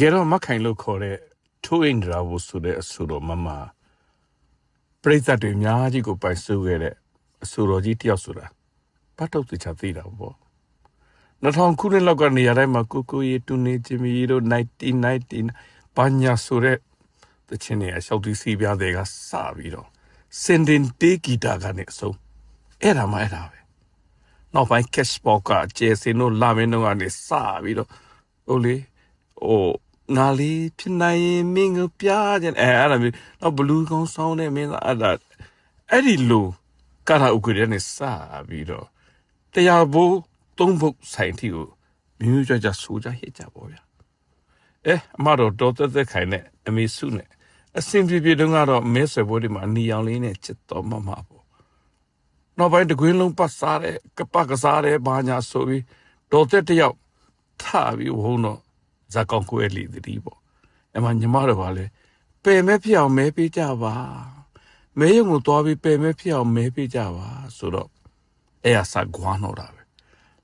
ကယ်တော့မခိုင်လို့ခေါ်တဲ့ထိုးအင်ဒရာဘိုဆိုတဲ့အဆိုတော်မမပရိသတ်တွေအများကြီးကိုပိုင်စုခဲ့တဲ့အဆိုတော်ကြီးတယောက်ဆိုတာပတ်တော့သူချသိတာပေါ့2000ခုနှစ်လောက်ကနေရာတိုင်းမှာကိုကိုရီတူနေချီမီတို့1919ဘာညာဆိုတဲ့တချင်းတွေအလျှောက်သီးစီးပြားတွေကစပြီးတော့စင်ဒင်တေးဂီတာကနေအဆုံးအဲ့ဒါမှအဲ့ဒါပဲနောက်ပိုင်း cash box ကကျေစင်တို့လာမင်းတို့ကနေစပြီးတော့ဟိုလေဟို ငါလေးဖြစ်နိုင်ရင်မင်းကိုပြခြင်းအဲအဲ့ဒါမျိုးတော့ဘလူးကောင်းဆောင်းတဲ့မင်းသားအဲ့ဒါအဲ့ဒီလိုကာရာအိုကေနဲ့စပြီးတော့တရားဘိုးသုံးဖို့ဆိုင်တီကိုမျိုးကြကြဆိုကြဟစ်ကြပေါ့ဗျာအဲအမတော်တော်သက်သက်ခိုင်နဲ့အမေစုနဲ့အစင်ပြေပြေတုန်းကတော့မဲဆွဲပွဲတွေမှာအနီအောင်လေးနဲ့ချစ်တော်မမပေါ့နောက်ပိုင်းတကွင်းလုံးပတ်စားတဲ့ကပကစားတဲ့ဘာညာဆိုပြီးတော်သက်တယောက်ထပြီးဝုန်းတော့ ဇာကောင်ကိုရဲ့လီတည်းပေါ့အမညီမတော်ကလည်းပယ်မဲဖြစ်အောင်မဲပေးကြပါမဲရုံကိုသွားပြီးပယ်မဲဖြစ်အောင်မဲပေးကြပါဆိုတော့အဲ့အစားကွာတော့တာပဲ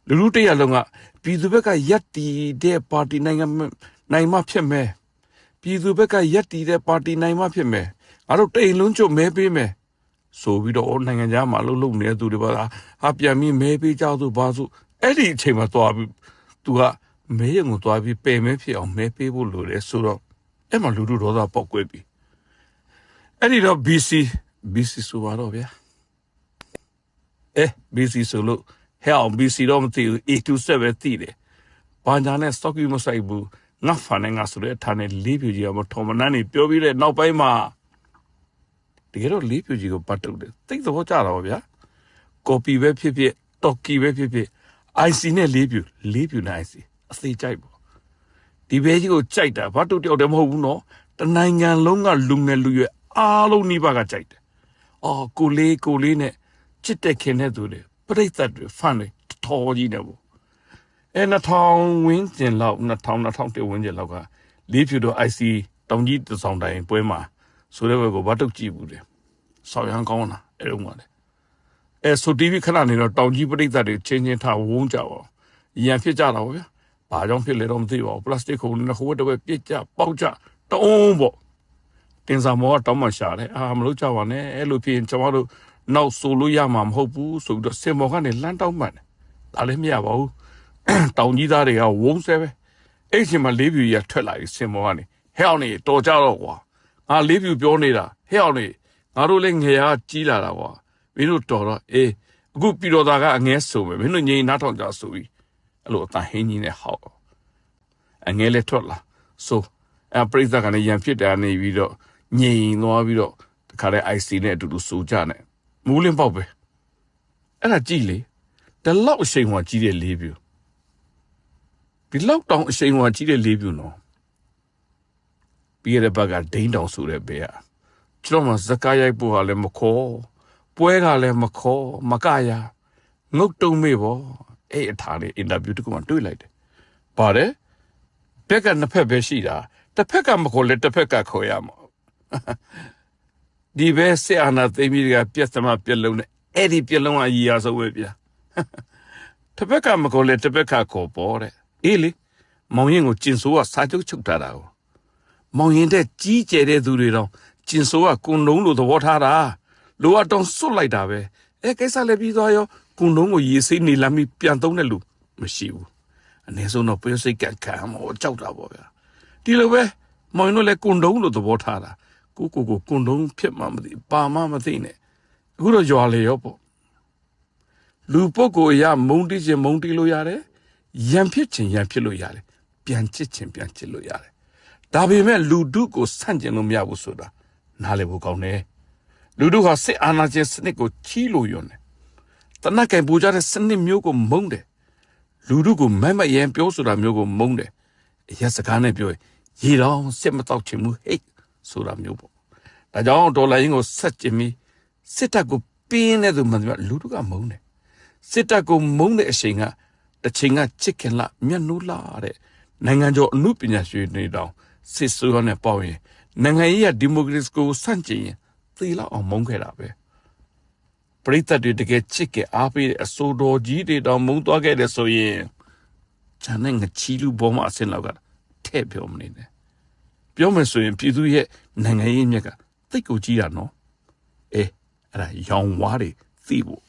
လူလူတရလုံးကပြည်သူဘက်ကရက်တီတဲ့ပါတီနိုင်ငံနိုင်မှဖြစ်မဲပြည်သူဘက်ကရက်တီတဲ့ပါတီနိုင်မှဖြစ်မဲငါတို့တိမ်လုံးချုပ်မဲပေးမယ်ဆိုပြီးတော့နိုင်ငံသားမှာလှုပ်လှုပ်နေတဲ့သူတွေပါလားဟာပြန်ပြီးမဲပေးကြသူဘာဆိုအဲ့ဒီအချိန်မှာသွားပြီးသူက မဲရုံကိုသွားပြီးပယ်မဲဖြစ်အောင်မဲပေးဖို့လိုတယ်ဆိုတော့အဲ့မှာလူလူဒေါသပေါက်ကွဲပြီအဲ့ဒီတော့ BC BC ဆိုပါတော့ဗျာအဲ BC ဆိုလို့ဟဲ့အောင် BC တော့မသိဘူး A27 ပဲသိတယ်ဘာညာနဲ့ stock မဆိုင်ဘူးငါဖာနဲ့ငါဆိုတဲ့ထားနဲ့လေးပြူကြီးကမထော်မနန်းနေပြောပြီးတဲ့နောက်ပိုင်းမှာတကယ်တော့လေးပြူကြီးကိုပတ်တုတ်တယ်သိသဘောကျတာပါဗျာ copy ပဲဖြစ်ဖြစ် talkie ပဲဖြစ်ဖြစ် IC နဲ့လေးပြူလေးပြူနဲ့ IC အသေးကြိုက်ပေါ့ဒီဘဲကြီးကိုကြိုက်တာဘာတို့တယောက်တည်းမဟုတ်ဘူးနော်တနိုင်ငံလုံးကလူငယ်လူရွယ်အားလုံးနှိပါကကြိုက်တယ်အော်ကိုလေးကိုလေးနဲ့ချစ်တဲ့ခင်တဲ့သူတွေပြိဿတ်တွေဖန်တွေထော်ကြီးနေပေါ့အဲ2000ဝင်းကျင်လောက်2000 2001ဝင်းကျင်လောက်ကလေးဖြူတော့ IC တောင်ကြီးတဆောင်တိုင်ပွဲမှာဆိုတဲ့ဘက်ကိုဘာတုတ်ကြည့်ဘူးတယ်ဆောက်ရန်ကောင်းလားအဲ့လိုမှလည်းအဲဆို TV ခဏနေတော့တောင်ကြီးပြိဿတ်တွေချင်းချင်းထားဝုန်းကြပါရန်ဖြစ်ကြတာပေါ့ဗျာ ဘာကြောင့်ဖြစ်လဲတော့မသိပါဘူးပလတ်စတစ်ခုနဲ့ဟိုတဝက်ပြစ်ကြပေါက်ကြတုံးပေါ့တင်စာမောကတောင်းမှရှာတယ်အာမလို့ကြပါနဲ့အဲ့လိုဖြစ်ရင်ကျွန်တော်တို့နောက်ဆိုလို့ရမှာမဟုတ်ဘူးဆိုပြီးတော့စင်မော်ကနေလမ်းတောင်းမှန်တယ်ဒါလည်းမရပါဘူးတောင်ကြီးသားတွေကဝုန်းဆဲပဲအဲ့ချိန်မှာလေးပြူကြီးထွက်လာပြီးစင်မော်ကနေဟဲ့အောင်နေတော်ကြတော့ကွာငါလေးပြူပြောနေတာဟဲ့အောင်နေငါတို့လည်းငယ်ရကြီးလာတာကွာမင်းတို့တော်တော့အေးအခုပြည်တော်သားကအငဲဆိုမယ်မင်းတို့ငြိမ်နားထောင်ကြဆိုပြီး အဲ့လိုအတန်ဟင်းကြီးနဲ့ဟောက်အငဲလည်းထွက်လာဆိုအပရိသတ်ကနေရန်ဖြစ်တယ်နေပြီးတော့ငြိမ်သွားပြီးတော့တခါတည်း IC နဲ့အတူတူစိုးကြနဲ့မူးလင်းပေါက်ပဲအဲ့ဒါကြည့်လေဒီလောက်အချိန်ဟောကြီးတဲ့လေးပြူဒီလောက်တောင်အချိန်ဟောကြီးတဲ့လေးပြူနော်ပြီးရတဲ့ဘက်ကဒိန်းတောင်ဆိုတဲ့ဘေးကကျွန်တော်မှဇကာရိုက်ဖို့ဟာလည်းမခေါ်ပွဲကလည်းမခေါ်မကရငုတ်တုံမေပေါ့ အဲ့အထားလေးအင်တာဗျူးတခုမှတွေ့လိုက်တယ်ပါတယ်ဘက်ကနှစ်ဖက်ပဲရှိတာတစ်ဖက်ကမခေါ်လဲတစ်ဖက်ကခေါ်ရမှာဒီဘဲဆေအာနာသိမီကပြက်သမားပြက်လုံးနဲ့အဲ့ဒီပြက်လုံးအကြီးအဆုံးပဲဗျာတစ်ဖက်ကမခေါ်လဲတစ်ဖက်ကခေါ်ပေါ်တဲ့အေးလေမောင်ရင်ကိုကျင်ဆိုးကစာချုပ်ချုပ်ထားတာကိုမောင်ရင်တဲ့ကြီးကျယ်တဲ့သူတွေတော့ကျင်ဆိုးကကွန်လုံးလိုသဘောထားတာလိုအပ်တော့စွတ်လိုက်တာပဲအဲကိစ္စလည်းပြီးသွားရော ကွန်လုံးကိုရေစိမ့်နေလာမိပြန်သုံးတဲ့လူမရှိဘူးအနည်းဆုံးတော့ပြစိတ်ကခံမောကြောက်တာပေါ့ဗျာဒီလိုပဲမောင်တို့လည်းကွန်တုံးလို့သဘောထားတာကိုကိုကိုကွန်တုံးဖြစ်မှမသိပါမှမသိနဲ့အခုတော့ရွာလေရောပေါ့လူပုဂ္ဂိုလ်အရမုံတီးခြင်းမုံတီးလို့ရတယ်ရံဖြစ်ခြင်းရံဖြစ်လို့ရတယ်ပြန်ချစ်ခြင်းပြန်ချစ်လို့ရတယ်ဒါပေမဲ့လူတုကိုဆန့်ကျင်လို့မရဘူးဆိုတာနားလည်ဖို့ကောင်းတယ်လူတုဟာစစ်အာဏာရှင်စနစ်ကိုချီးလို့ယွန်းတယ် တနက်ကင်ပူကြတဲ့စနစ်မျိုးကိုမုန်းတယ်လူတို့ကိုမမရန်ပြောဆိုတာမျိုးကိုမုန်းတယ်အရက်စကားနဲ့ပြောရင်ရေတောင်စစ်မတော့ချင်ဘူးဟိတ်ဆိုတာမျိုးပေါ့ဒါကြောင့်ဒေါ်လာရင်းကိုဆက်ကျင်ပြီးစစ်တပ်ကိုပြင်းတဲ့သူမှန်တယ်လူတို့ကမုန်းတယ်စစ်တပ်ကိုမုန်းတဲ့အချိန်ကတစ်ချိန်ကချစ်ခင်လာမျက်နှိုးလာတဲ့နိုင်ငံကျော်အမှုပညာရှင်တွေတောင်စစ်ဆိုးရနဲ့ပေါ့ရင်နိုင်ငံရေးကဒီမိုကရေစီကိုဆန့်ကျင်ရင်သေလောက်အောင်မုန်းခဲ့တာပဲ ပရိသတ်တွေတကယ်ချစ်ကအားပေးတဲ့အစိုးတော်ကြီးတွေတောင်မုန်းသွားခဲ့တယ်ဆိုရင်ဂျန်နဲ့ငချီလူဘောမှာအဆင့်လောက်ကထဲ့ပြောမနေနဲ့ပြောမယ်ဆိုရင်ပြည်သူရဲ့နိုင်ငံရေးမြက်ကတိတ်ကိုကြီးတာနော်အဲအဲ့ဒါရောင်ဝါးတွေသိဖို့